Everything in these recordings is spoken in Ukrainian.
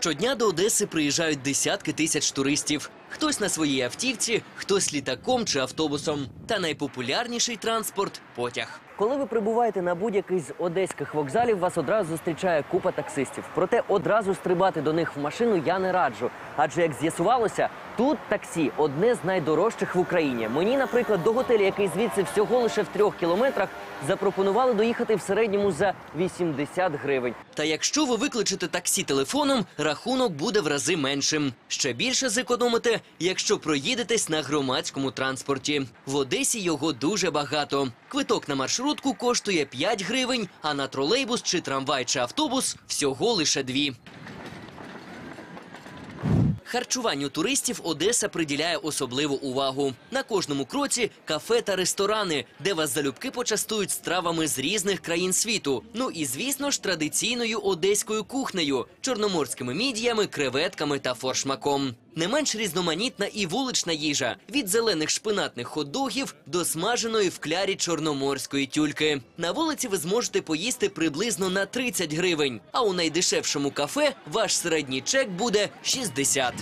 Щодня до Одеси приїжджають десятки тисяч туристів. Хтось на своїй автівці, хтось літаком чи автобусом. Та найпопулярніший транспорт потяг. Коли ви прибуваєте на будь-який з одеських вокзалів, вас одразу зустрічає купа таксистів. Проте одразу стрибати до них в машину я не раджу. Адже як з'ясувалося, тут таксі одне з найдорожчих в Україні. Мені, наприклад, до готелю, який звідси всього лише в трьох кілометрах, запропонували доїхати в середньому за 80 гривень. Та якщо ви викличете таксі телефоном, рахунок буде в рази меншим. Ще більше зекономите, якщо проїдетесь на громадському транспорті. В Одесі його дуже багато. Квиток на маршрутку коштує 5 гривень, а на тролейбус чи трамвай чи автобус всього лише 2. Харчуванню туристів Одеса приділяє особливу увагу. На кожному кроці кафе та ресторани, де вас залюбки почастують стравами з різних країн світу. Ну і звісно ж традиційною одеською кухнею, чорноморськими мідіями, креветками та форшмаком. Не менш різноманітна і вулична їжа від зелених шпинатних хот-догів до смаженої в клярі чорноморської тюльки. На вулиці ви зможете поїсти приблизно на 30 гривень, а у найдешевшому кафе ваш середній чек буде 60.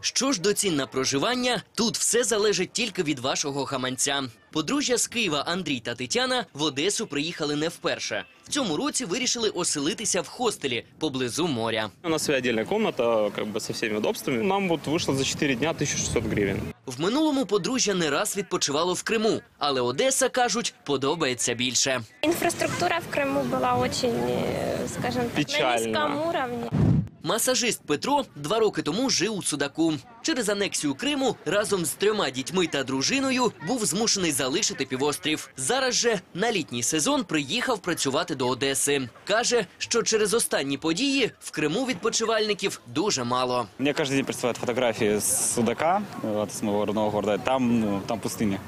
Що ж до цін на проживання, тут все залежить тільки від вашого гаманця. Подружжя з Києва Андрій та Тетяна в Одесу приїхали не вперше. В цьому році вирішили оселитися в хостелі поблизу моря. У нас своя отдельная комната, как бы со всеми удобствами. Нам вот вышло за 4 дня 1600 гривен. В минулому подружжя не раз відпочивало в Криму, але Одеса кажуть, подобається більше. Инфраструктура в Крыму была очень, э, скажем так, Печально. на низком уровне. Масажист Петро два роки тому жив у Судаку. Через анексію Криму разом з трьома дітьми та дружиною був змушений залишити півострів. Зараз же на літній сезон приїхав працювати до Одеси. Каже, що через останні події в Криму відпочивальників дуже мало. Мне каждый день присылают фотографии с Судака, вот, с моего родного города. Там, ну, там пустыня.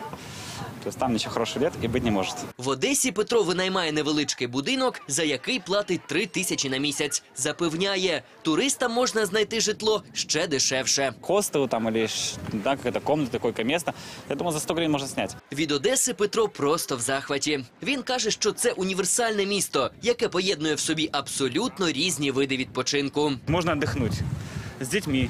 То есть там ничего хорошего нет и быть не может. В Одесі Петро винаймає невеличкий будинок, за який платить три тисячі на місяць. Запевняє, туристам можна знайти житло ще дешевше. Хостел там или ш- да, какая-то комната, койко место. Я думаю, за 100 гривен можно снять. Від Одеси Петро просто в захваті. Він каже, що це універсальне місто, яке поєднує в собі абсолютно різні види відпочинку. Можно отдохнуть с детьми,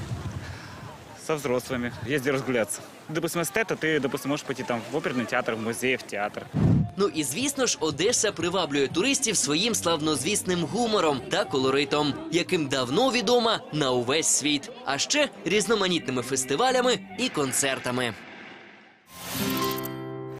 со взрослыми, ездить разгуляться. Допустим, если это, ты, допустим, можешь пойти там в оперный театр, в музей, в театр. Ну і звісно ж, Одеса приваблює туристів своїм славнозвісним гумором та колоритом, яким давно відома на увесь світ, а ще різноманітними фестивалями і концертами.